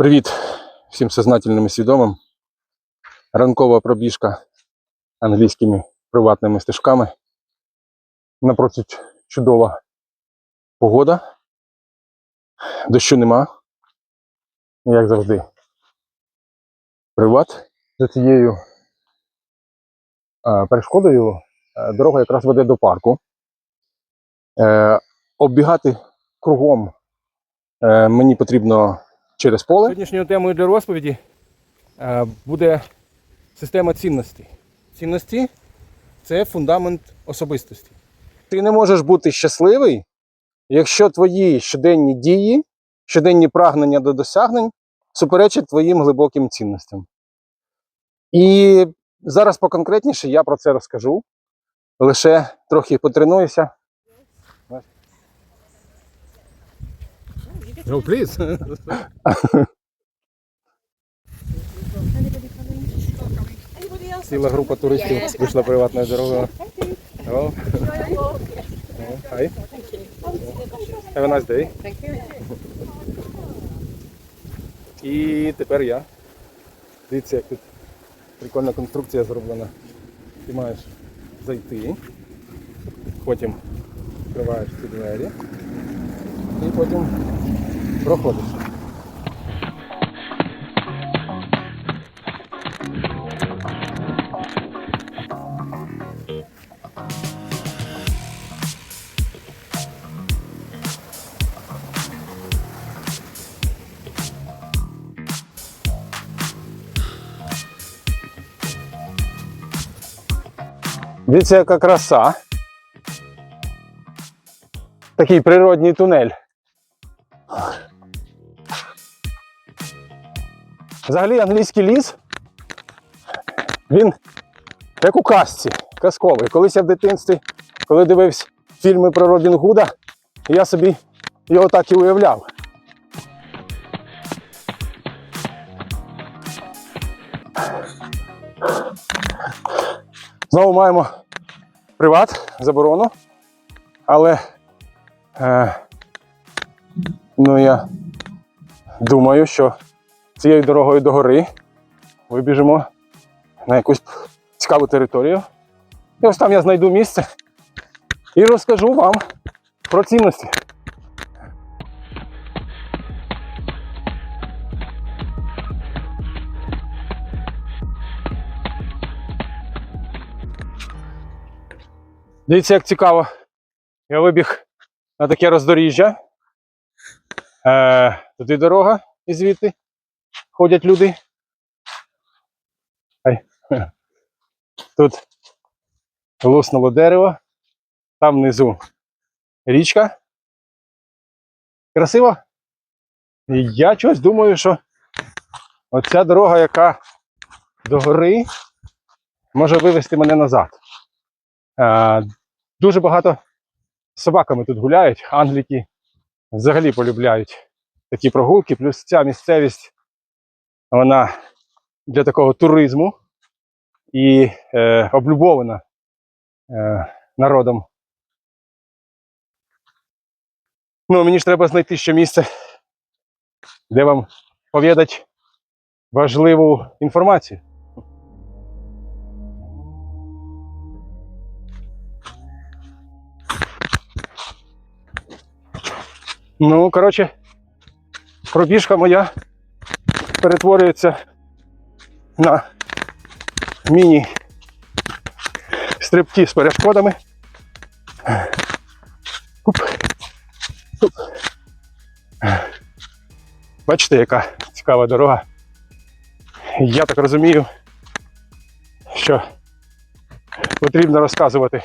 Привіт всім сознательним і свідомим. Ранкова пробіжка англійськими приватними стежками. Напрочуд чудова погода. Дощу нема. Як завжди. Приват. За цією е, перешкодою е, дорога якраз веде до парку. Е, оббігати кругом мені потрібно через поле. Сьогоднішньою темою для розповіді е, буде система цінностей. Цінності це фундамент особистості. Ти не можеш бути щасливий, якщо твої щоденні дії, щоденні прагнення до досягнень суперечать твоїм глибоким цінностям. І зараз поконкретніше я про це розкажу. Лише трохи потренуюся. Oh, please. Ціла група туристів вийшла приватною дорогою. Hello. Hi. Have a nice day. І тепер я. Дивіться, як тут прикольна конструкція зроблена. Ти маєш зайти, потім відкриваєш ці двері і потім проходиш. Дивіться, яка краса. Такий природній тунель. Взагалі англійський ліс. Він як у казці, казковий. Колись я в дитинстві, коли дивився фільми про Робін Гуда, я собі його так і уявляв. Знову маємо приват, заборону. Але е, ну, я думаю, що цією дорогою до гори вибіжимо на якусь цікаву територію. І ось там я знайду місце і розкажу вам про цінності. Дивіться, як цікаво. Я вибіг на таке роздоріжжя. Е, туди дорога і звідти ходять люди. Ай. Тут луснуло дерево, там внизу річка. Красиво. І я щось думаю, що оця дорога, яка до гори, може вивести мене назад. Е, дуже багато собаками тут гуляють, англіки взагалі полюбляють такі прогулки, плюс ця місцевість вона для такого туризму і е, облюбована е, народом. Ну, мені ж треба знайти ще місце, де вам повідати важливу інформацію. Ну, коротше, пробіжка моя перетворюється на міні стрибки з перешкодами. Хуп. Хуп. Бачите, яка цікава дорога. Я так розумію, що потрібно розказувати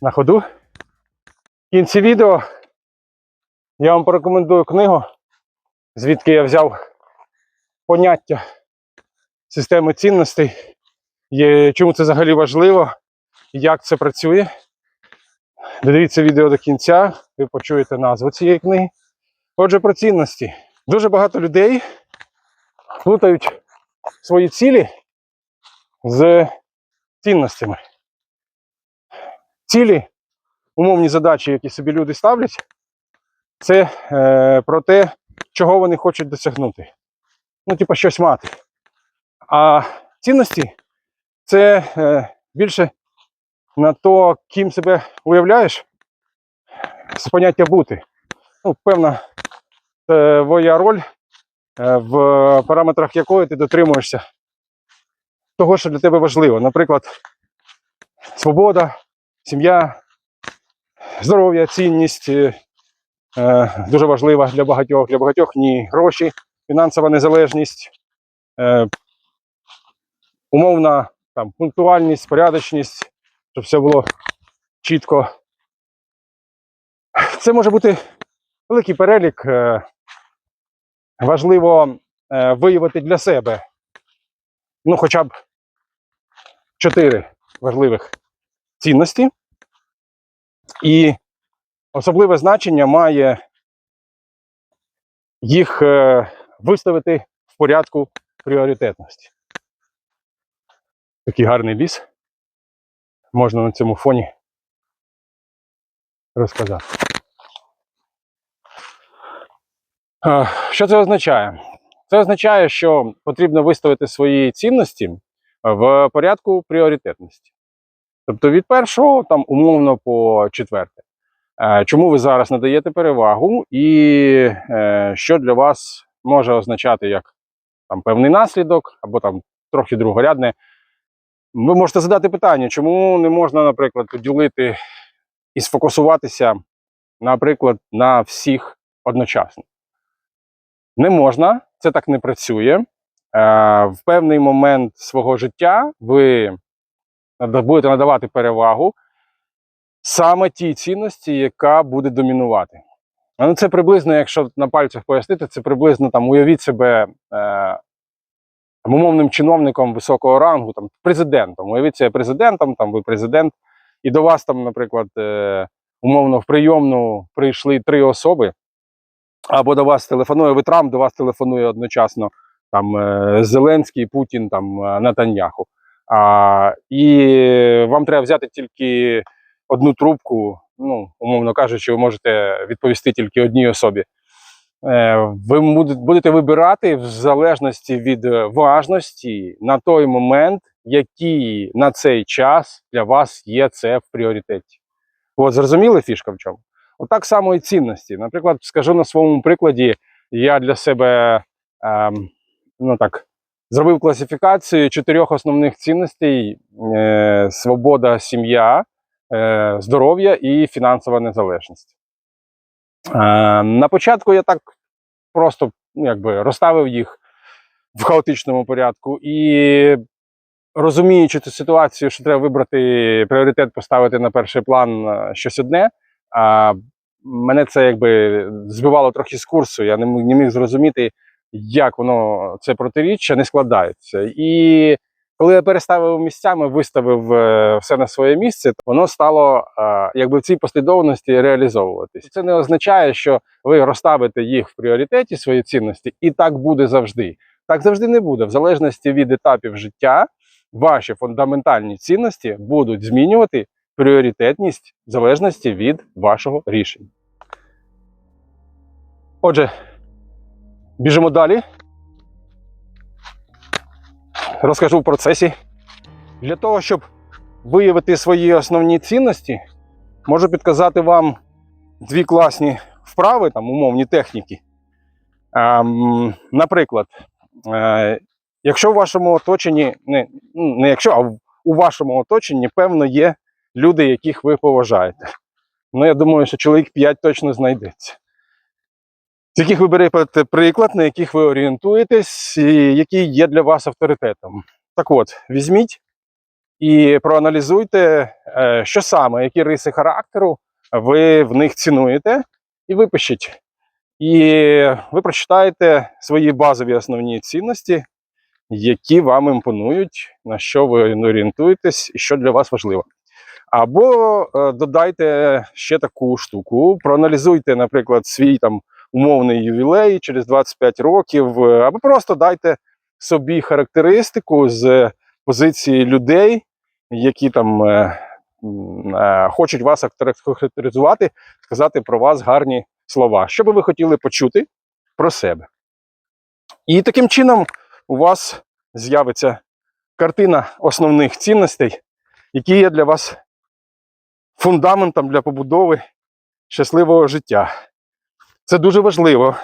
на ходу. В кінці відео я вам порекомендую книгу, звідки я взяв поняття системи цінностей, є- чому це взагалі важливо, як це працює. Додивіться відео до кінця, ви почуєте назву цієї книги. Отже, про цінності. Дуже багато людей плутають свої цілі з цінностями. Цілі, умовні задачі, які собі люди ставлять, це е, про те, чого вони хочуть досягнути. Ну, типу, щось мати. А цінності це е, більше на то, ким себе уявляєш, з поняття бути. Ну, певна е, твоя роль, е, в параметрах якої ти дотримуєшся того, що для тебе важливо. Наприклад, свобода, сім'я, здоров'я, цінність е, е, дуже важлива для багатьох. Для багатьох ні гроші, фінансова незалежність, е, умовна там, пунктуальність, порядочність, щоб все було чітко. Це може бути великий перелік. е, Важливо е, виявити для себе ну, хоча б чотири важливих цінності. І особливе значення має їх виставити в порядку пріоритетності. Такий гарний ліс. Можна на цьому фоні розказати. Е, Що це означає? Це означає, що потрібно виставити свої цінності в порядку пріоритетності. Тобто від першого, там умовно по четверте. Е, Чому ви зараз надаєте перевагу, і е, що для вас може означати як там певний наслідок, або там трохи другорядне. Ви можете задати питання, чому не можна, наприклад, поділити і сфокусуватися, наприклад, на всіх одночасно. Не можна, це так не працює. Е, в певний момент свого життя ви будете надавати перевагу саме тій цінності, яка буде домінувати. Ну, це приблизно, якщо на пальцях пояснити, це приблизно там уявіть себе е, умовним чиновником високого рангу, там президентом. Уявіть себе президентом, там ви президент, і до вас там, наприклад, е, умовно в прийомну прийшли три особи, або до вас телефонує ви Трамп, до вас телефонує одночасно там е, Зеленський, Путін, там е, Натаньяху. А, і вам треба взяти тільки одну трубку. Ну, умовно кажучи, ви можете відповісти тільки одній особі. Е, Ви будете вибирати в залежності від е, важності на той момент, який на цей час для вас є це в пріоритеті. От зрозуміли фішка в чому? Отак само і цінності. Наприклад, скажу на своєму прикладі, я для себе ем, ну так, зробив класифікацію чотирьох основних цінностей: е, свобода, сім'я, здоров'я і фінансова незалежність. Е, на початку я так просто ну, якби, розставив їх в хаотичному порядку і розуміючи цю ситуацію, що треба вибрати пріоритет, поставити на перший план е, щось одне. А мене це якби збивало трохи з курсу. Я не міг зрозуміти, як воно це протиріччя не складається. І коли я переставив місцями, виставив е, все на своє місце, воно стало е, якби в цій послідовності реалізовуватись. Це не означає, що ви розставите їх в пріоритеті свої цінності, і так буде завжди. Так завжди не буде. В залежності від етапів життя, ваші фундаментальні цінності будуть змінювати пріоритетність в залежності від вашого рішення. Отже, біжимо далі. Розкажу в процесі. Для того, щоб виявити свої основні цінності, можу підказати вам дві класні вправи, там умовні техніки. Ем, наприклад, е, якщо в вашому оточенні, не, не якщо, а у вашому оточенні, певно, є люди, яких ви поважаєте. Ну, я думаю, що чоловік 5 точно знайдеться. З яких ви берете приклад, на яких ви орієнтуєтесь, і який є для вас авторитетом. Так от, візьміть і проаналізуйте, е, що саме, які риси характеру ви в них цінуєте, і випишіть. І ви прочитаєте свої базові основні цінності, які вам імпонують, на що ви орієнтуєтесь і що для вас важливо. Або е, додайте ще таку штуку, проаналізуйте, наприклад, свій там умовний ювілей через 25 років, або просто дайте собі характеристику з позиції людей, які там е, е, хочуть вас характеризувати, сказати про вас гарні слова. Що би ви хотіли почути про себе? І таким чином у вас з'явиться картина основних цінностей, які є для вас фундаментом для побудови щасливого життя. Це дуже важливо.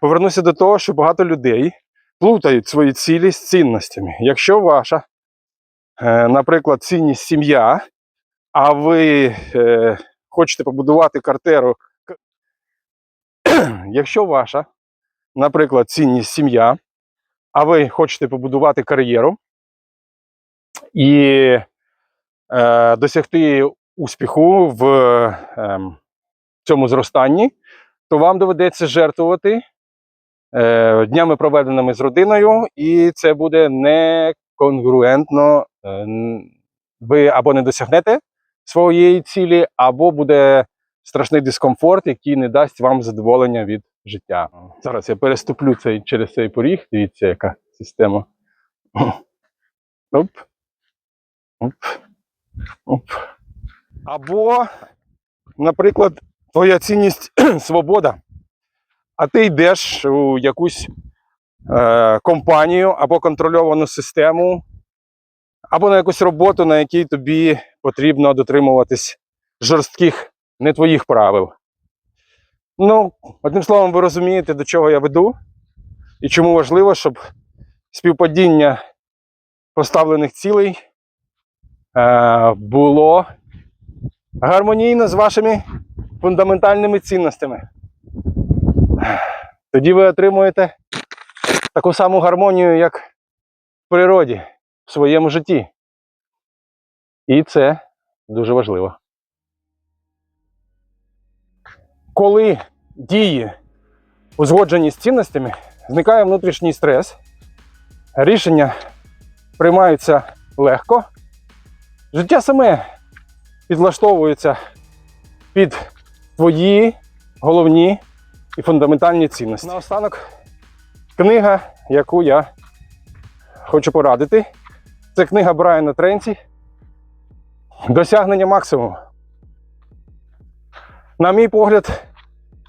Повернуся до того, що багато людей плутають свої цілі з цінностями. Якщо ваша, е, наприклад, цінність сім'я, а ви е, хочете побудувати картеру, якщо ваша, наприклад, цінність сім'я, а ви хочете побудувати кар'єру і е, досягти успіху в ем, цьому зростанні, то вам доведеться жертвувати е, днями, проведеними з родиною, і це буде неконгруентно. Е, ви або не досягнете своєї цілі, або буде страшний дискомфорт, який не дасть вам задоволення від життя. Зараз я переступлю цей, через цей поріг. Дивіться, яка система. Оп. Оп. Оп. Або, наприклад, твоя цінність свобода, а ти йдеш у якусь е, компанію або контрольовану систему, або на якусь роботу, на якій тобі потрібно дотримуватись жорстких не твоїх правил. Ну, одним словом, ви розумієте, до чого я веду, і чому важливо, щоб співпадіння поставлених цілей е, було гармонійно з вашими фундаментальними цінностями. Тоді ви отримуєте таку саму гармонію, як в природі, в своєму житті. І це дуже важливо. Коли дії узгоджені з цінностями, зникає внутрішній стрес, рішення приймаються легко, життя саме підлаштовується під твої головні і фундаментальні цінності. Наостанок, книга, яку я хочу порадити, це книга Брайана Тренці Досягнення максимуму. На мій погляд,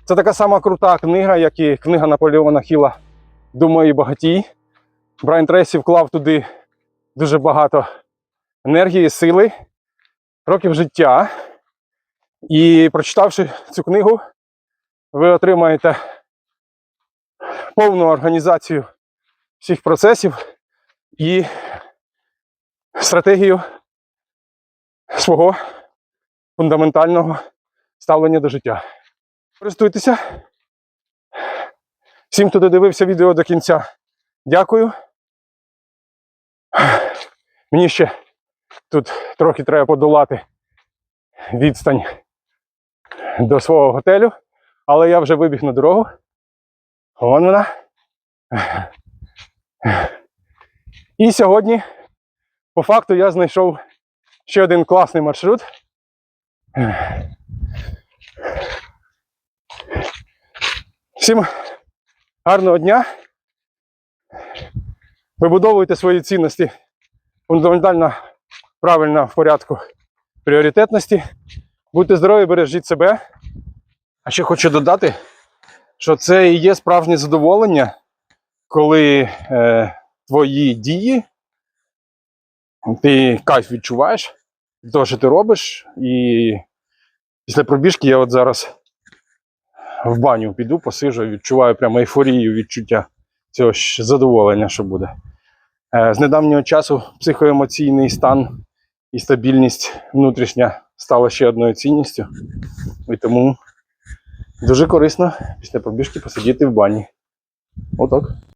це така сама крута книга, як і книга Наполеона Хіла Думаю, багатій. Брайан Трейсі вклав туди дуже багато енергії, сили, років життя. І прочитавши цю книгу, ви отримаєте повну організацію всіх процесів і стратегію свого фундаментального ставлення до життя. Користуйтеся. Всім, хто додивився відео до кінця, дякую. Мені ще тут трохи треба подолати відстань до свого готелю, але я вже вибіг на дорогу. Вон вона. І сьогодні, по факту, я знайшов ще один класний маршрут. Всім гарного дня. Вибудовуйте свої цінності фундаментально правильно в порядку пріоритетності. Будьте здорові, бережіть себе. А ще хочу додати, що це і є справжнє задоволення, коли е, твої дії, ти кайф відчуваєш від того, що ти робиш. І після пробіжки я от зараз в баню піду, посижу, відчуваю прямо ейфорію відчуття цього ж задоволення, що буде. Е, з недавнього часу психоемоційний стан і стабільність внутрішня стала ще одною цінністю. І тому дуже корисно після пробіжки посидіти в бані. Отак.